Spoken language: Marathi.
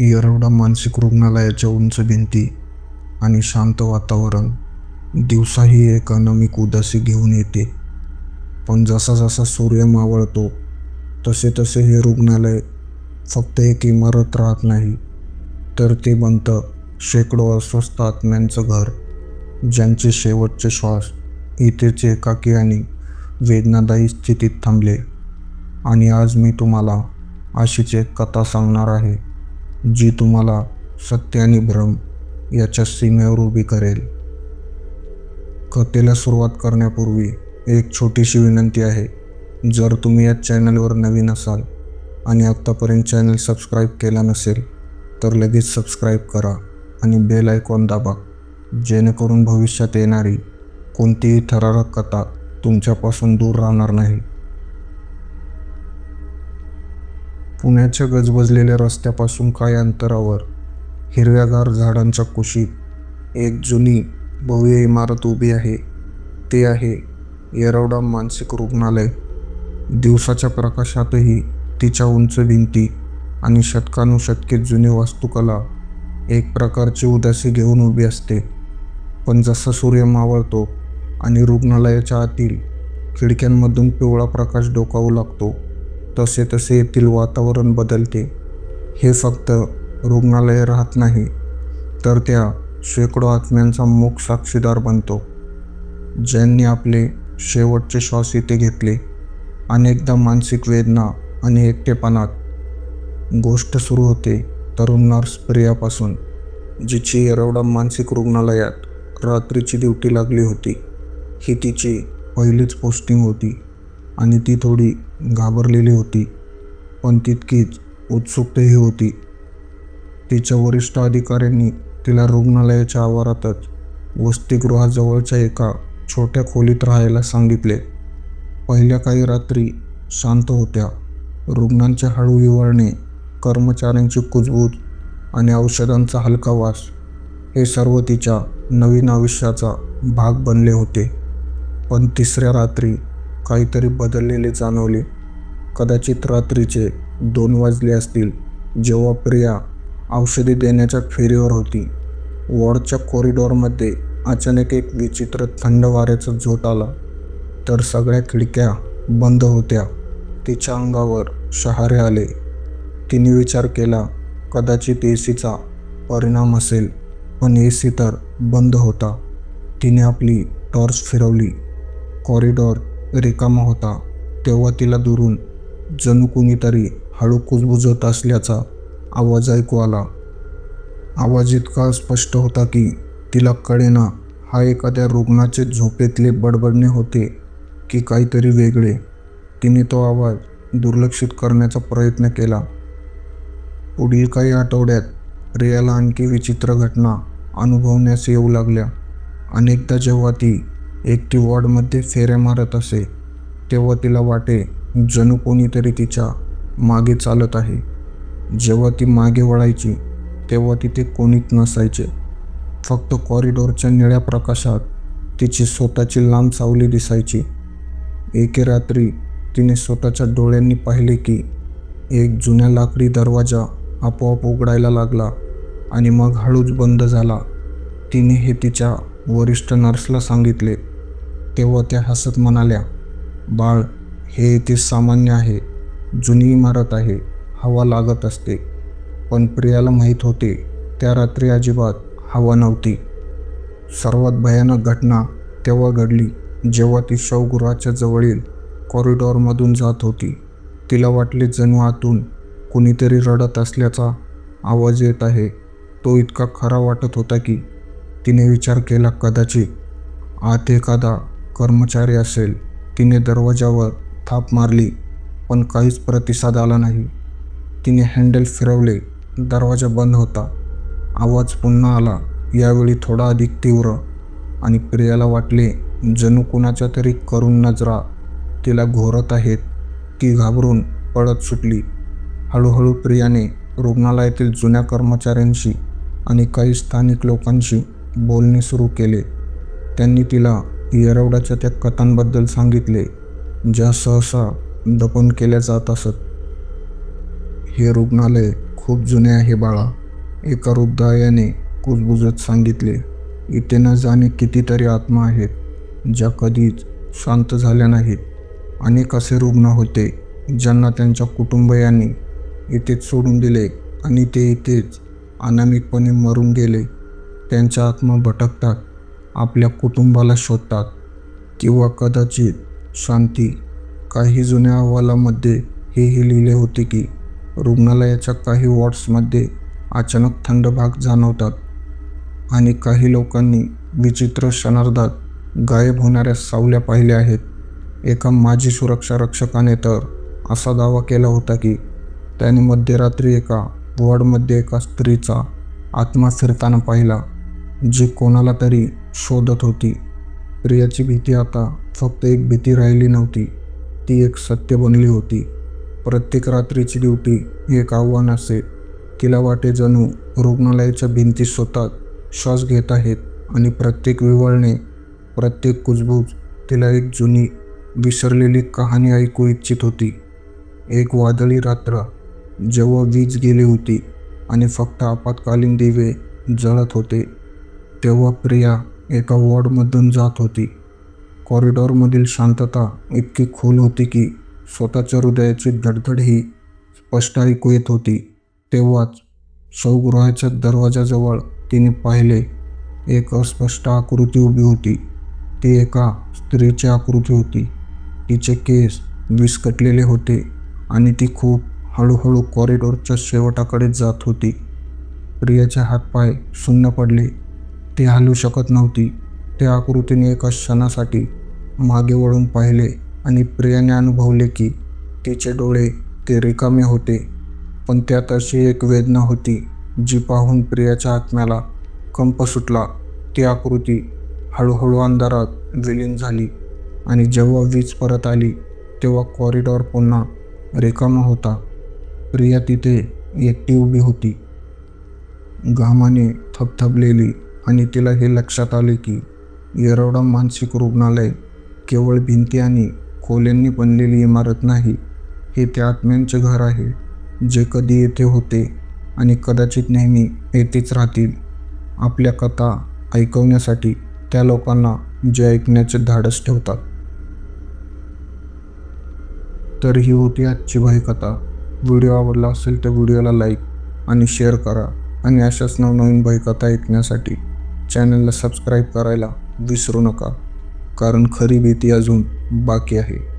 येरवडा मानसिक रुग्णालयाच्या उंच भिंती आणि शांत वातावरण. दिवसाही एक अनामिक उदासी घेऊन येते. पण जसा जसा सूर्य मावळतो तसे तसे हे रुग्णालय फक्त एक इमारत राहत नाही तर ते बनतं शेकडो अस्वस्थ आत्म्यांचं घर ज्यांचे शेवटचे श्वास इथेच एकाकी आणि वेदनादायी स्थितीत थांबले. आणि आज मी तुम्हाला अशीच एक कथा सांगणार आहे. जी तुम्हाला सत्य आणि भ्रम याच्या सीमेवर उभी करेल. कथेला सुरुवात करण्यापूर्वी एक छोटीशी विनंती आहे. जर तुम्ही या चॅनलवर नवीन असाल आणि आत्तापर्यंत चॅनल सबस्क्राईब केला नसेल तर लगेच सबस्क्राईब करा आणि बेल आयकॉन दाबा. जेणेकरून भविष्यात येणारी कोणतीही थरारक कथा तुमच्यापासून दूर राहणार नाही. पुण्याच्या गजबजलेल्या रस्त्यापासून काय अंतरावर हिरव्यागार झाडांच्या कुशीत एक जुनी भव्य इमारत उभी आहे. ते आहे येरवडा मानसिक रुग्णालय. दिवसाच्या प्रकाशातही तिच्या उंच भिंती आणि शतकानुशतके जुनी वास्तुकला एक प्रकारची उदासी घेऊन उभी असते. पण जसा सूर्य मावळतो आणि रुग्णालयाच्या आतील खिडक्यांमधून पिवळा प्रकाश डोकावू लागतो तसे तसे येथील वातावरण बदलते. हे फक्त रुग्णालय राहत नाही तर त्या शेकडो आत्म्यांचा मूक साक्षीदार बनतो ज्यांनी आपले शेवटचे श्वास इथे घेतले. अनेकदा मानसिक वेदना आणि एकटेपणात गोष्ट सुरू होते तरुण नर्स प्रियापासून जिची येरवडा मानसिक रुग्णालयात रात्रीची ड्युटी लागली होती. ही तिची पहिलीच पोस्टिंग होती आणि ती थोडी घाबरलेली होती. पण तितकीच उत्सुकही होती. तिच्या वरिष्ठ अधिकाऱ्यांनी तिला रुग्णालयाच्या आवारातच वसतिगृहाजवळच्या एका छोट्या खोलीत राहायला सांगितले. पहिल्या काही रात्री शांत होत्या. रुग्णांचे हळू विवळणे कर्मचाऱ्यांची कुजबूज आणि औषधांचा हलका वास हे सर्व तिच्या नवीन आयुष्याचा भाग बनले होते. पण तिसऱ्या रात्री काहीतरी बदललेले जाणवले. कदाचित रात्रीचे दोन वाजले असतील जेव्हा प्रिया औषधी देण्याच्या फेरीवर होती. वॉर्डच्या कॉरिडॉरमध्ये अचानक एक विचित्र थंड वाऱ्याचा झोत आला. तर सगळ्या खिडक्या बंद होत्या. तिच्या अंगावर शहारे आले. तिने विचार केला कदाचित ए सीचा परिणाम असेल पण ए सी तर बंद होता. तिने आपली टॉर्च फिरवली. कॉरिडॉर रिकामा होता तेव्हा तिला दुरून जणू कुणीतरी हळू कुजबुजत असल्याचा आवाज ऐकू आला. आवाज इतका स्पष्ट होता की तिला कळेना हा एखाद्या रुग्णाचे झोपेतले बडबडणे होते की काहीतरी वेगळे. तिने तो आवाज दुर्लक्षित करण्याचा प्रयत्न केला. पुढील काही आठवड्यात रियाला आणखी विचित्र घटना अनुभवण्यास येऊ लागल्या. अनेकदा जेव्हा ती एकटी वॉर्डमध्ये फेऱ्या मारत असे तेव्हा तिला वाटे जणू कोणीतरी तिच्यामागे चालत आहे. जेव्हा ती मागे वळायची तेव्हा तिथे कोणीच नसायचे. फक्त कॉरिडॉरच्या निळ्या प्रकाशात तिची स्वतःची लांब सावली दिसायची. एके रात्री तिने स्वतःच्या डोळ्यांनी पाहिले की एक जुन्या लाकडी दरवाजा आपोआप उघडायला लागला आणि मग हळूच बंद झाला. तिने हे तिच्या वरिष्ठ नर्सला सांगितले. तेव्हा त्या हसत म्हणाल्या बाळ हे इथे सामान्य आहे जुनी इमारत आहे हवा लागत असते. पण प्रियाला माहीत होते त्या रात्री अजिबात हवा नव्हती. सर्वात भयानक घटना तेव्हा घडली जेव्हा ती शवगृहाच्या जवळील कॉरिडॉरमधून जात होती. तिला वाटले जणू आतून कुणीतरी रडत असल्याचा आवाज येत आहे. तो इतका खरा वाटत होता की तिने विचार केला कदाचित आत एखादा कर्मचारी असेल तिने दरवाजावर थाप मारली पण काहीच प्रतिसाद आला नाही. तिने हँडल फिरवले दरवाजा बंद होता. आवाज पुन्हा आला यावेळी थोडा अधिक तीव्र. आणि प्रियाला वाटले जणू कुणाच्या तरी करून नजरा तिला घोरत आहेत ती घाबरून पळत सुटली. हळूहळू प्रियाने रुग्णालयातील जुन्या कर्मचाऱ्यांशी आणि काही स्थानिक लोकांशी बोलणे सुरू केले. त्यांनी तिला येरवड्याच्या त्या कथांबद्दल सांगितले ज्या सहसा दफन केल्या जात असत. हे रुग्णालय खूप जुने आहे बाळा एका वृद्धायाने कुजबुजत सांगितले. इथे न जाणे कितीतरी आत्मा आहेत ज्या कधीच शांत झाल्या नाहीत. अनेक असे रुग्ण होते ज्यांना त्यांच्या कुटुंबियांनी इथेच सोडून दिले आणि ते इथेच अनामिकपणे मरून गेले. त्यांच्या आत्मा भटकतात. आपल्या कुटुंबाला शोधतात किंवा कदाचित शांती. काही जुन्या अहवालामध्ये हेही लिहिले होते की रुग्णालयाच्या काही वॉर्ड्समध्ये अचानक थंड भाग जाणवतात आणि काही लोकांनी विचित्र क्षणार्धात गायब होणाऱ्या सावल्या पाहिल्या आहेत. एका माजी सुरक्षा रक्षकाने तर असा दावा केला होता की त्याने मध्यरात्री एका वॉर्डमध्ये एका स्त्रीचा आत्मा फिरताना पाहिला. जी कोणाला तरी शोधत होती. प्रियाची भीती आता फक्त एक भीती राहिली नव्हती. ती एक सत्य बनली होती. प्रत्येक रात्रीची ड्युटी एक आव्हान असे. तिला वाटे जणू रुग्णालयाच्या भिंती स्वतः श्वास घेत आहेत आणि प्रत्येक विवळणे प्रत्येक कुजबूज तिला एक जुनी विसरलेली कहाणी ऐकू इच्छित होती. एक वादळी रात्र जेव्हा वीज गेली होती आणि फक्त आपत्कालीन दिवे जळत होते. तेव्हा प्रिया एका वॉर्डमधून जात होती. कॉरिडॉरमधील शांतता इतकी खोल होती की स्वतःच्या हृदयाची धडधडही स्पष्ट ऐकू येत होती. तेव्हाच स्वगृहाच्या दरवाजाजवळ तिने पाहिले एक अस्पष्ट आकृती उभी होती. ती एका स्त्रीची आकृती होती. तिचे केस विस्कटलेले होते आणि ती खूप हळूहळू कॉरिडॉरच्या शेवटाकडे जात होती. प्रियाचे हातपाय शून्य पडले. ती हलू शकत नव्हती. त्या आकृतीने एका क्षणासाठी मागे वळून पाहिले आणि प्रियाने अनुभवले की तिचे डोळे ते रिकामे होते पण त्यात अशी एक वेदना होती जी पाहून प्रियाच्या आत्म्याला कंप सुटला. ती आकृती हळूहळू अंधारात विलीन झाली आणि जेव्हा वीज परत आली तेव्हा कॉरिडॉर पुन्हा रिकामा होता. प्रिया तिथे एकटी उभी होती. घामाने थबथबलेली आणि तिला हे लक्षात आले की येरवडा मानसिक रुग्णालय केवळ भिंती आणि खोल्यांनी बनलेली इमारत नाही हे त्या आत्म्यांचे घर आहे जे कधी येथे होते आणि कदाचित नेहमी येथेच राहतील. आपल्या कथा ऐकवण्यासाठी त्या लोकांना जे ऐकण्याचे धाडस ठेवतात. तर ही होती आजची भयकथा व्हिडिओ आवडला असेल तर व्हिडिओला लाईक आणि शेअर करा आणि अशाच नवनवीन भयकथा ऐकण्यासाठी चॅनलला सबस्क्राईब करायला विसरू नका कारण खरी भीती अजून बाकी आहे.